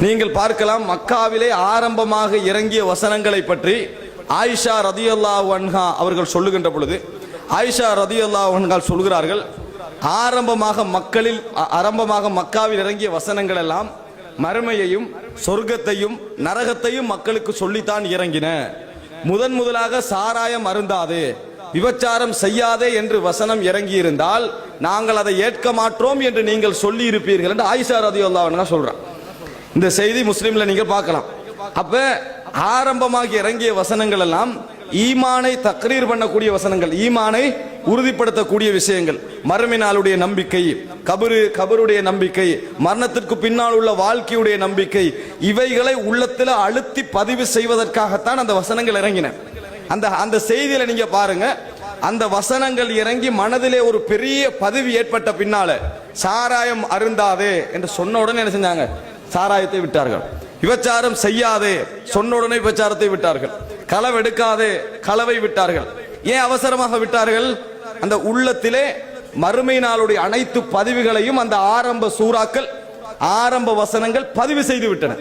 நீங்கள் பார்க்கலாம் மக்காவிலே ஆரம்பமாக இறங்கிய வசனங்களை பற்றி ஆயிஷா ரதியல்லா அன்ஹா அவர்கள் சொல்லுகின்ற பொழுது ஆயிஷா ரதியல்லா அன்ஹால் சொல்கிறார்கள் ஆரம்பமாக மக்களில் அ- ஆரம்பமாக மக்காவில் இறங்கிய வசனங்கள் எல்லாம் மறுமையையும் சொர்க்கத்தையும் நரகத்தையும் மக்களுக்கு சொல்லித்தான் இறங்கின. முதன் முதலாக சாராயம் அருந்தாதே விபச்சாரம் செய்யாதே என்று வசனம் இறங்கியிருந்தால் நாங்கள் அதை ஏற்க மாற்றோம் என்று நீங்கள் சொல்லி இருப்பீர்கள் என்று ஆயிஷா ரதியுல்லா சொல்றான். இந்த செய்தி முஸ்லீம்ல நீங்க பார்க்கலாம். அப்ப ஆரம்பமாக இறங்கிய வசனங்கள் எல்லாம் ஈமானை தக்ரீர் பண்ணக்கூடிய வசனங்கள் ஈமானை உறுதிப்படுத்தக்கூடிய விஷயங்கள். மறுமை நம்பிக்கை கபரு கபருடைய நம்பிக்கை மரணத்திற்கு பின்னால் உள்ள வாழ்க்கையுடைய நம்பிக்கை இவைகளை உள்ளத்தில் அழுத்தி பதிவு செய்வதற்காகத்தான் அந்த வசனங்கள் இறங்கின. அந்த அந்த செய்தியில நீங்க பாருங்க அந்த வசனங்கள் இறங்கி மனதிலே ஒரு பெரிய பதிவு ஏற்பட்ட பின்னால சாராயம் அருந்தாதே என்று சொன்ன உடனே என்ன செஞ்சாங்க? சாராயத்தை விட்டார்கள். விபச்சாரம் செய்யாதே சொன்ன உடனே விபச்சாரத்தை விட்டார்கள். களவெடுக்காதே களவை விட்டார்கள். ஏன் அவசரமாக விட்டார்கள்? அந்த உள்ளத்திலே மறுமை நாளுடைய அனைத்து பதிவுகளையும் அந்த ஆரம்ப சூறாக்கள் ஆரம்ப வசனங்கள் பதிவு செய்து விட்டன.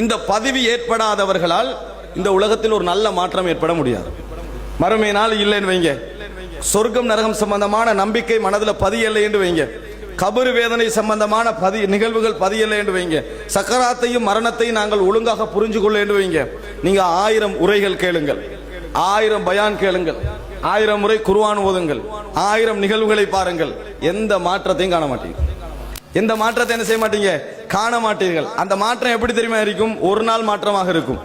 இந்த பதிவு ஏற்படாதவர்களால் இந்த உலகத்தில் ஒரு நல்ல மாற்றம் ஏற்பட முடியாது. மறுமை நாள் இல்லைன்னு வைங்க. சொர்க்கம் நரகம் சம்பந்தமான நம்பிக்கை மனதில் பதியலை என்று வைங்க. கபரு வேதனை சம்பந்தமான பதி நிகழ்வுகள் பதியலை என்று வைங்க. சக்கராத்தையும் மரணத்தையும் நாங்கள் ஒழுங்காக புரிஞ்சு கொள்ள என்று வைங்க. நீங்க ஆயிரம் உரைகள் கேளுங்கள். ஆயிரம் பயான் கேளுங்கள். ஆயிரம் முறை குருவான் ஓதுங்கள். ஆயிரம் நிகழ்வுகளை பாருங்கள். எந்த மாற்றத்தையும் காண மாட்டீங்க. எந்த மாற்றத்தை என்ன செய்ய மாட்டீங்க? காண மாட்டீர்கள். அந்த மாற்றம் எப்படி தெரியுமா இருக்கும்? ஒரு நாள் மாற்றமாக இருக்கும்.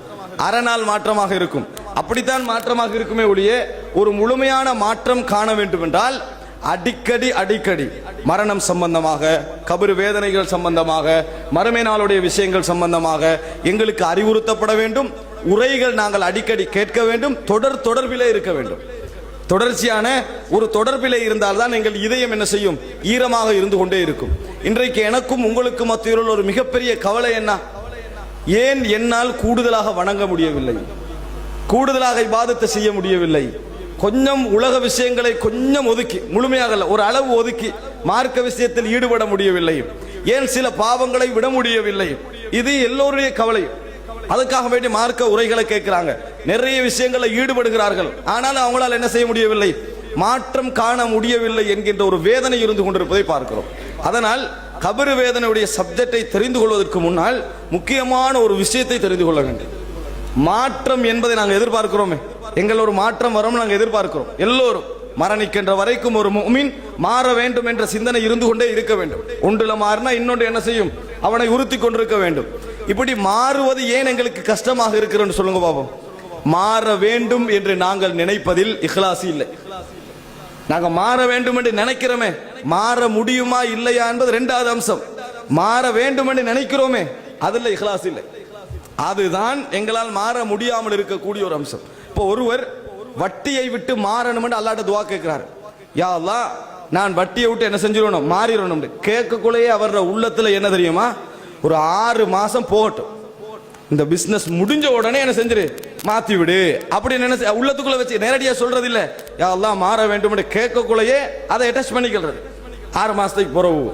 அரை நாள் மாற்றமாக இருக்கும். அப்படித்தான் மாற்றமாக இருக்குமே ஒழிய ஒரு முழுமையான மாற்றம் காண வேண்டும் என்றால் அடிக்கடி அடிக்கடி மரணம் சம்பந்தமாக கபரு வேதனைகள் சம்பந்தமாக மறுமை நாளுடைய விஷயங்கள் சம்பந்தமாக எங்களுக்கு அறிவுறுத்தப்பட வேண்டும். உரைகள் நாங்கள் அடிக்கடி கேட்க வேண்டும். தொடர் தொடர்பிலே இருக்க வேண்டும். தொடர்ச்சியான ஒரு தொடர்பிலே இருந்தால்தான் எங்கள் இதயம் என்ன செய்யும்? ஈரமாக இருந்து கொண்டே இருக்கும். இன்றைக்கு எனக்கும் உங்களுக்கும் மத்தியில் ஒரு மிகப்பெரிய கவலை என்ன? ஏன் என்னால் கூடுதலாக வணங்க முடியவில்லை? கூடுதலாக இபாதத்தை செய்ய முடியவில்லை? கொஞ்சம் உலக விஷயங்களை கொஞ்சம் ஒதுக்கி முழுமையாக ஒரு அளவு ஒதுக்கி மார்க்க விஷயத்தில் ஈடுபட முடியவில்லை. ஏன் சில பாவங்களை விட முடியவில்லை? இது எல்லோருடைய கவலை. அதுக்காக வேண்டி மார்க்க உரைகளை கேட்கிறாங்க. நிறைய விஷயங்களில் ஈடுபடுகிறார்கள். ஆனாலும் அவங்களால் என்ன செய்ய முடியவில்லை? மாற்றம் காண முடியவில்லை என்கின்ற ஒரு வேதனை இருந்து கொண்டிருப்பதை பார்க்கிறோம். அதனால் கபரு வேதனையுடைய சப்ஜெக்டை தெரிந்து கொள்வதற்கு முன்னால் முக்கியமான ஒரு விஷயத்தை தெரிந்து கொள்ள வேண்டும். மாற்றம் என்பதை நாங்கள் எதிர்பார்க்கிறோமே. எங்கள் ஒரு மாற்றம் வரும் நாங்கள் எதிர்பார்க்கிறோம். எல்லோரும் மரணிக்கின்ற வரைக்கும் ஒரு முமின் மாற வேண்டும் என்ற சிந்தனை இருந்து கொண்டே இருக்க வேண்டும். ஒன்றுல மாறினா இன்னொன்று என்ன செய்யும்? அவனை உறுத்தி கொண்டிருக்க வேண்டும். இப்படி மாறுவது ஏன் எங்களுக்கு கஷ்டமாக இருக்கிறன்னு சொல்லுங்க பாபம். மாற வேண்டும் என்று நாங்கள் நினைப்பதில் இஹ்லாசி இல்லை. நாங்க மாற வேண்டும் என்று நினைக்கிறோமே. மாற முடியுமா இல்லையா என்பது ரெண்டாவது அம்சம். மாற வேண்டும் என்று நினைக்கிறோமே. அதுல இஹ்லாஸ் இல்லை. அதுதான் எங்களால் மாற முடியாமல் இருக்கக்கூடிய ஒரு அம்சம். இப்போ ஒருவர் வட்டியை விட்டு மாறணும் என்று அல்லாட்ட துவா கேட்கிறார். யா அல்லா நான் வட்டியை விட்டு என்ன செஞ்சிடணும் மாறிடணும் கேட்கக்குள்ளேயே அவரோட உள்ளத்துல என்ன தெரியுமா? ஒரு ஆறு மாசம் போகட்டும். இந்த பிசினஸ் முடிஞ்ச உடனே என்ன செஞ்சிரு? மாத்தி விடு. அப்படி என்ன உள்ளத்துக்குள்ள வச்சு நேரடியா சொல்றது இல்ல. யாரெல்லாம் மாற வேண்டும் என்று கேட்கக்குள்ளேயே அதை அட்டாச் பண்ணிக்கிறது. ஆறு மாசத்துக்கு பிறகு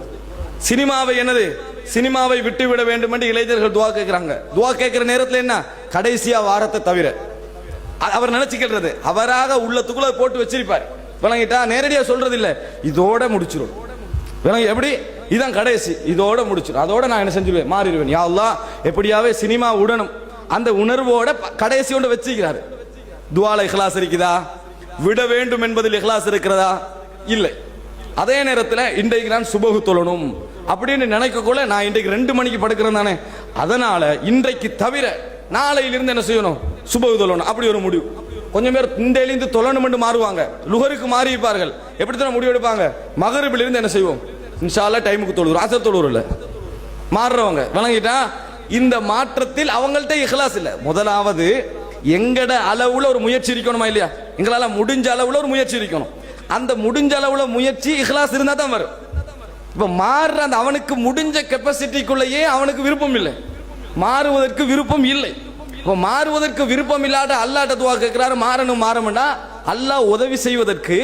சினிமாவை என்னது? சினிமாவை விட்டு விட வேண்டும் என்று இளைஞர்கள் துவா கேட்கிறாங்க. துவா கேட்கிற நேரத்தில் என்ன? கடைசியா வாரத்தை தவிர. அவர் நினைச்சுக்கிறது அவராக உள்ளத்துக்குள்ள போட்டு வச்சிருப்பார். விளங்கிட்டா நேரடியாக சொல்றது இல்லை. இதோட முடிச்சிடும் விளங்க எப்படி? இதான் கடைசி. இதோட முடிச்சிடும் அதோட நான் என்ன செஞ்சிருவேன்? மாறிடுவேன். யாவெல்லாம் எப்படியாவே சினிமா உடனும். அந்த உணர்வோட ப- கடைசி ஒன்று வச்சுக்கிறாரு. துவால இஹ்லாஸ் இருக்குதா? விட வேண்டும் என்பதில் இஹ்லாஸ் இருக்கிறதா? இல்லை. அதே நேரத்தில் இன்றைக்கு நான் சுபகு தொழணும் அப்படின்னு நினைக்கக்குள்ள நான் இன்றைக்கு ரெண்டு மணிக்கு படுக்கிறேன் தானே. அதனால இன்றைக்கு தவிர நாளையிலிருந்து என்ன செய்யணும்? சுபகு தொழணும் அப்படி ஒரு முடிவு. கொஞ்சம் பேர் இந்த எழுந்து தொழணும் மாறுவாங்க. லுகருக்கு மாறி இருப்பார்கள். எப்படி தான் முடிவு எடுப்பாங்க? மகரிபில் இருந்து என்ன செய்வோம்? இன்ஷால்லா டைமுக்கு தொழுது ராசர் தொழுவுற இல்ல மாறுறவங்க. விளங்கிட்டா? இந்த மாற்றத்தில் அவங்கள்ட்ட இஹ்லாஸ் இல்லை. முதலாவது எங்கட அளவுல ஒரு முயற்சி இருக்கணுமா இல்லையா? எங்களால முடிஞ்ச அளவுல ஒரு முயற்சி இருக்கணும். அந்த முடிஞ்ச அளவுல முயற்சி இஹ்லாஸ் இருந்தா தான் வரும். இப்ப மாறுற அந்த அவனுக்கு முடிஞ்ச கெப்பாசிட்டிக்குள்ளேயே அவனுக்கு விருப்பம் இல்லை. மாறுவதற்கு விருப்பம் இல்லை. இப்போ மாறுவதற்கு விருப்பம் இல்லாத அல்லாட்ட துவா கேட்குறாரு. மாறணும் மாறணும்னா அல்லாஹ் உதவி செய்வதற்கு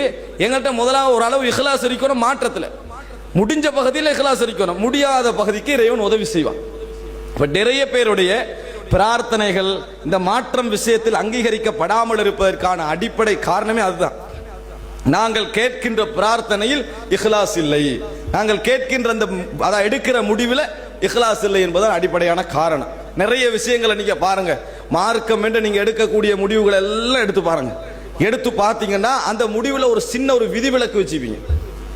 எங்கள்கிட்ட முதலாக ஒரு அளவு இஹ்லாஸ் இருக்கணும் மாற்றத்தில். முடிஞ்ச பகுதியில் இஹ்லாஸ் இருக்கணும். முடியாத பகுதிக்கு இறைவன் உதவி செய்வான். இப்போ நிறைய பேருடைய பிரார்த்தனைகள் இந்த மாற்றம் விஷயத்தில் அங்கீகரிக்கப்படாமல் இருப்பதற்கான அடிப்படை காரணமே அதுதான். நாங்கள் கேட்கின்ற பிரார்த்தனையில் இஹ்லாஸ் இல்லை. நாங்கள் கேட்கின்ற அந்த அதை எடுக்கிற முடிவில் இஹ்லாஸ் இல்லை என்பதுதான் அடிப்படையான காரணம். நிறைய விஷயங்களை நீங்க பாருங்க. மார்க்கம் என்று நீங்க எடுக்கக்கூடிய முடிவுகள் எல்லாம் எடுத்து பாருங்க. எடுத்து பார்த்தீங்கன்னா அந்த முடிவில் ஒரு சின்ன ஒரு விதிவிலக்கு வச்சுப்பீங்க.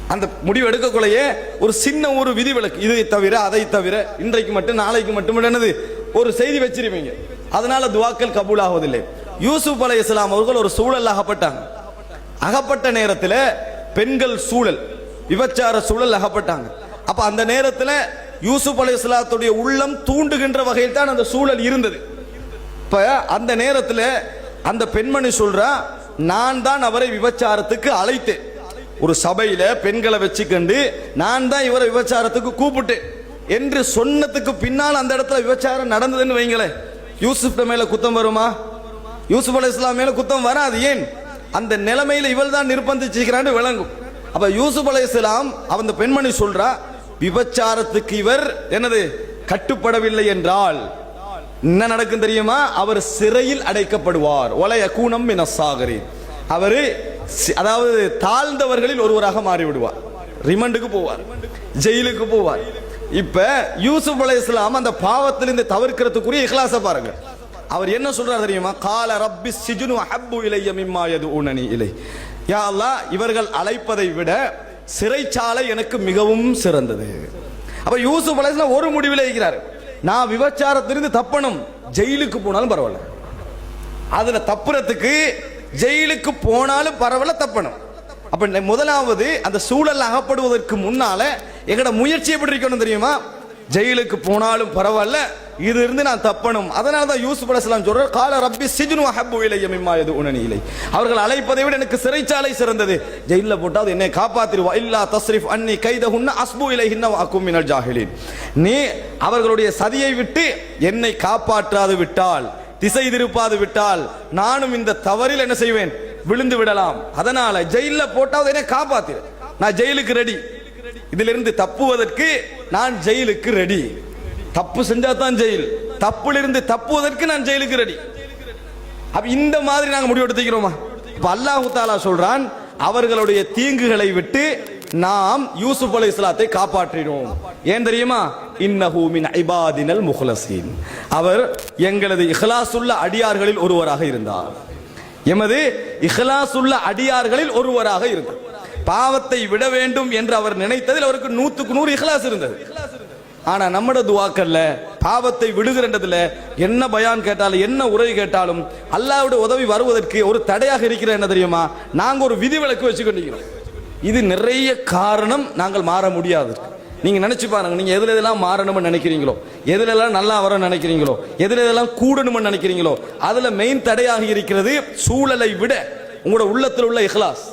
அந்த முடிவு எடுக்கக்குள்ளேயே ஒரு சின்ன ஒரு விதிவிலக்கு. இதை தவிர அதை தவிர இன்றைக்கு மட்டும் நாளைக்கு மட்டும் என்னது? ஒரு செய்தி வச்சிருப்பீங்க. அதனால துவாக்கள் கபூல் ஆவதில்லை யூசுப் அலை இஸ்லாம் அவர்கள் ஒரு சூழல் அகப்பட்டாங்க. அகப்பட்ட நேரத்தில் பெண்கள் சூழல் விபச்சார சூழல் அகப்பட்டாங்க. அப்ப அந்த நேரத்தில் யூசுப் அலி இஸ்லாத்துடைய உள்ளம் தூண்டுகின்ற வகையில் தான் அந்த சூழல் இருந்தது. இப்போ அந்த நேரத்தில் அந்த பெண்மணி சொல்றா நான் தான் அவரை விபச்சாரத்துக்கு அழைத்தேன். ஒரு சபையில பெண்களை வச்சுக்கண்டு நான் தான் இவரை விபச்சாரத்துக்கு கூப்பிட்டேன். என்று சொன்னதுக்கு பின்னால் அந்த இடத்துல விபச்சாரம் நடந்ததுன்னு வைங்களேன். யூசுப் மேல குத்தம் வருமா? யூசுப் அலி இஸ்லாம் மேல குத்தம் வராது. ஏன்? அந்த நிலைமையில இவள் தான் நிர்பந்திச்சுக்கிறான்னு விளங்கும். அப்ப யூசுப் அலி இஸ்லாம் அந்த பெண்மணி சொல்றா விபச்சாரத்துக்கு இவர் என்னது கட்டுப்படவில்லை என்றால் என்ன நடக்கும் தெரியுமா? அவர் சிறையில் அடைக்கப்படுவார். ஒலைய கூணம் சாகரி அவரு அதாவது தாழ்ந்தவர்களில் ஒருவராக மாறிவிடுவார். ரிமண்டுக்கு போவார். ஜெயிலுக்கு போவார். இப்ப யூசுப் அலை இஸ்லாம் அந்த பாவத்திலிருந்து தவிர்க்கிறதுக்குரிய இஹ்லாச பாருங்க. அவர் என்ன சொல்றார் தெரியுமா? கால ரப்பி சிஜுனு அஹப்பு இலைய மிம்மா யதுஉனனி இலை. யா இவர்கள் அழைப்பதை விட சிறைச்சாலை எனக்கு மிகவும் சிறந்தது. அப்ப யூசுப் அலைஹிஸ்ஸலாம் ஒரு முடிவில் இருக்கிறார். நான் விபச்சாரத்திலிருந்து தப்பணும் ஜெயிலுக்கு போனாலும் பரவாயில்ல. அதுல தப்புறதுக்கு ஜெயிலுக்கு போனாலும் பரவாயில்ல தப்பணும். அப்ப முதலாவது அந்த சூழல் அகப்படுவதற்கு முன்னால எங்கட முயற்சி எப்படி இருக்கணும் தெரியுமா? ஜெயிலுக்கு போனாலும் பரவாயில்ல இது இருந்து நான் தப்பணும். அதனால தான் யூசுப் அலிஸ்லாம் சொல்றார் கால ரப்பி சிஜுனு அஹப்பு இலைய மிம்மா யதுஉனனி இலை. அவர்கள் அழைப்பதை விட எனக்கு சிறைச்சாலை சிறந்தது. ஜெயிலில் போட்டால் என்னை காப்பாத்திருவா. இல்லா தஸ்ரிஃப் அன்னி கைதஹுன்ன அஸ்பு இலைஹின்ன அக்கும் மினல் ஜாஹிலீன். நீ அவர்களுடைய சதியை விட்டு என்னை காப்பாற்றாது விட்டால் திசை திருப்பாது விட்டால் நானும் இந்த தவறில் என்ன செய்வேன்? விழுந்து விடலாம். அதனால ஜெயிலில் போட்டாவது என்னை காப்பாத்திரு. நான் ஜெயிலுக்கு ரெடி இதிலிருந்து தப்புவதற்கு நான் ஜெயிலுக்கு ரெடி தப்பு செஞ்சா தான் ஜெயில். தப்புலிருந்து தப்புவதற்கு நான் ஜெயிலுக்கு ரெடி அப்ப இந்த மாதிரி நாங்க முடிவு எடுத்துக்கிறோமா இப்ப அல்லாஹு தாலா சொல்றான் அவர்களுடைய தீங்குகளை விட்டு நாம் யூசுப் அலி இஸ்லாத்தை காப்பாற்றினோம். ஏன் தெரியுமா? இன்னஹூமின் ஐபாதினல் முஹ்லசீன் அவர் எங்களது இஹ்லாசுள்ள அடியார்களில் ஒருவராக இருந்தார். எமது இஹ்லாசுள்ள அடியார்களில் ஒருவராக இருந்தார். பாவத்தை விட வேண்டும் என்று அவர் நினைத்ததில் அவருக்கு நூத்துக்கு நூறு இஹ்லாஸ் இருந்தது. ஆனா நம்மட துவாக்கல்ல பாவத்தை விடுகிறன்றதுல என்ன பயான் கேட்டாலும் என்ன உரை கேட்டாலும் அல்லாவுடைய உதவி வருவதற்கு ஒரு தடையாக இருக்கிற என்ன தெரியுமா? நாங்க ஒரு விதிவிலக்கு வச்சுக்கொண்டிருக்கிறோம் இது நிறைய காரணம் நாங்கள் மாற முடியாது. நீங்க நினைச்சு பாருங்க நீங்க எதுல எதெல்லாம் மாறணும்னு நினைக்கிறீங்களோ எதுல எல்லாம் நல்லா வரணும்னு நினைக்கிறீங்களோ எதுல எதெல்லாம் கூடணும்னு நினைக்கிறீங்களோ அதுல மெயின் தடையாக இருக்கிறது சூழலை விட உங்களோட உள்ளத்தில் உள்ள இஹ்லாஸ்.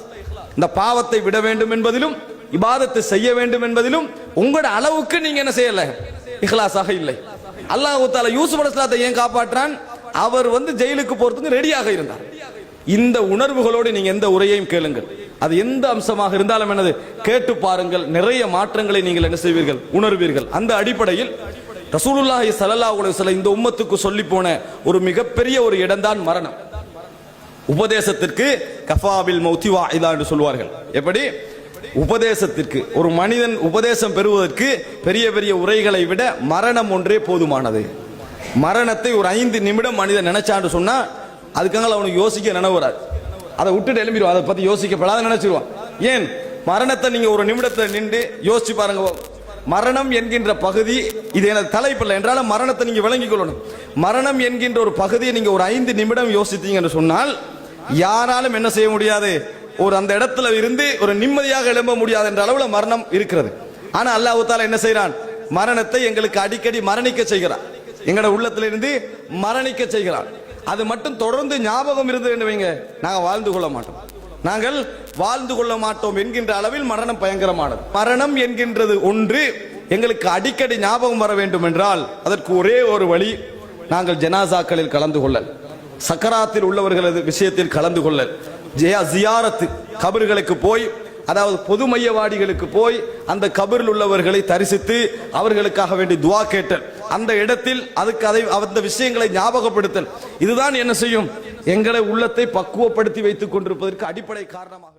இந்த பாவத்தை விட வேண்டும் என்பதிலும் இபாதத்தை செய்ய வேண்டும் என்பதிலும் உங்களோட அளவுக்கு நீங்க என்ன செய்யல? இஹ்லாஸாக இல்லை. அல்லாஹு தால யூசுப் அலைஹிஸ்ஸலாத்தை ஏன் காப்பாற்றான் அவர் வந்து ஜெயிலுக்கு போறதுக்கு ரெடியாக இருந்தார். இந்த உணர்வுகளோடு நீங்க எந்த உரையையும் கேளுங்கள். அது எந்த அம்சமாக இருந்தாலும் என்னது? கேட்டு பாருங்கள். நிறைய மாற்றங்களை நீங்கள் என்ன செய்வீர்கள்? உணர்வீர்கள். அந்த அடிப்படையில் ரசூலுல்லாஹி ஸல்லல்லாஹு அலைஹி வஸல்லம் இந்த உம்மத்துக்கு சொல்லி போன ஒரு மிகப்பெரிய ஒரு இடம்தான் மரணம். உபதேசத்திற்கு கஃபாபில் மௌத்திவா இதா என்று சொல்வார்கள். எப்படி? உபதேசத்திற்கு ஒரு மனிதன் உபதேசம் பெறுவதற்கு பெரிய பெரிய உரைகளை விட மரணம் ஒன்றே போதுமானது. மரணத்தை ஒரு ஐந்து நிமிடம் மனிதன் நினைச்சான்னு சொன்னா அதுக்காக அவனுக்கு யோசிக்க நினைவு வராது. அதை விட்டுட்டு எழும்பிடுவான் அதை பத்தி யோசிக்கப்படாத நினைச்சிருவான். ஏன்? மரணத்தை நீங்க ஒரு நிமிடத்தை நின்று யோசிச்சு பாருங்க. மரணம் என்கின்ற பகுதி இது எனது தலைப்பில்லை என்றாலும் மரணத்தை நீங்க விளங்கிக் கொள்ளணும். மரணம் என்கின்ற ஒரு பகுதியை நீங்க ஒரு ஐந்து நிமிடம் யோசித்தீங்கன்னு சொன்னால் யாராலும் என்ன செய்ய முடியாது? ஒரு அந்த இடத்துல இருந்து ஒரு நிம்மதியாக எழும்ப முடியாது என்ற அளவுல மரணம் இருக்கிறது. ஆனா அல்லாஹ் தாலா என்ன செய்கிறான் மரணத்தை எங்களுக்கு அடிக்கடி மரணிக்க செய்கிறான். எங்களோட உள்ளத்துல இருந்து மரணிக்க செய்கிறான். அது மட்டும் தொடர்ந்து ஞாபகம் இருந்தது வைங்க நாங்க வாழ்ந்து கொள்ள மாட்டோம். நாங்கள் வாழ்ந்து கொள்ள மாட்டோம் என்கின்ற அளவில் மரணம் பயங்கரமானது. மரணம் என்கின்றது ஒன்று எங்களுக்கு அடிக்கடி ஞாபகம் வர வேண்டும் என்றால் அதற்கு ஒரே ஒரு வழி நாங்கள் ஜனாசாக்களில் கலந்து கொள்ளல். சக்கராத்தில் உள்ளவர்களது விஷயத்தில் கலந்து கொள்ளல் ஜெயா ஜியாரத்து கபர்களுக்கு போய் அதாவது பொது மையவாடிகளுக்கு போய் அந்த கபரில் உள்ளவர்களை தரிசித்து அவர்களுக்காக வேண்டி துவா கேட்டல். அந்த இடத்தில் அதுக்கு அதை அந்த விஷயங்களை ஞாபகப்படுத்தல். இதுதான் என்ன செய்யும்? எங்களை உள்ளத்தை பக்குவப்படுத்தி வைத்துக் கொண்டிருப்பதற்கு அடிப்படை காரணமாக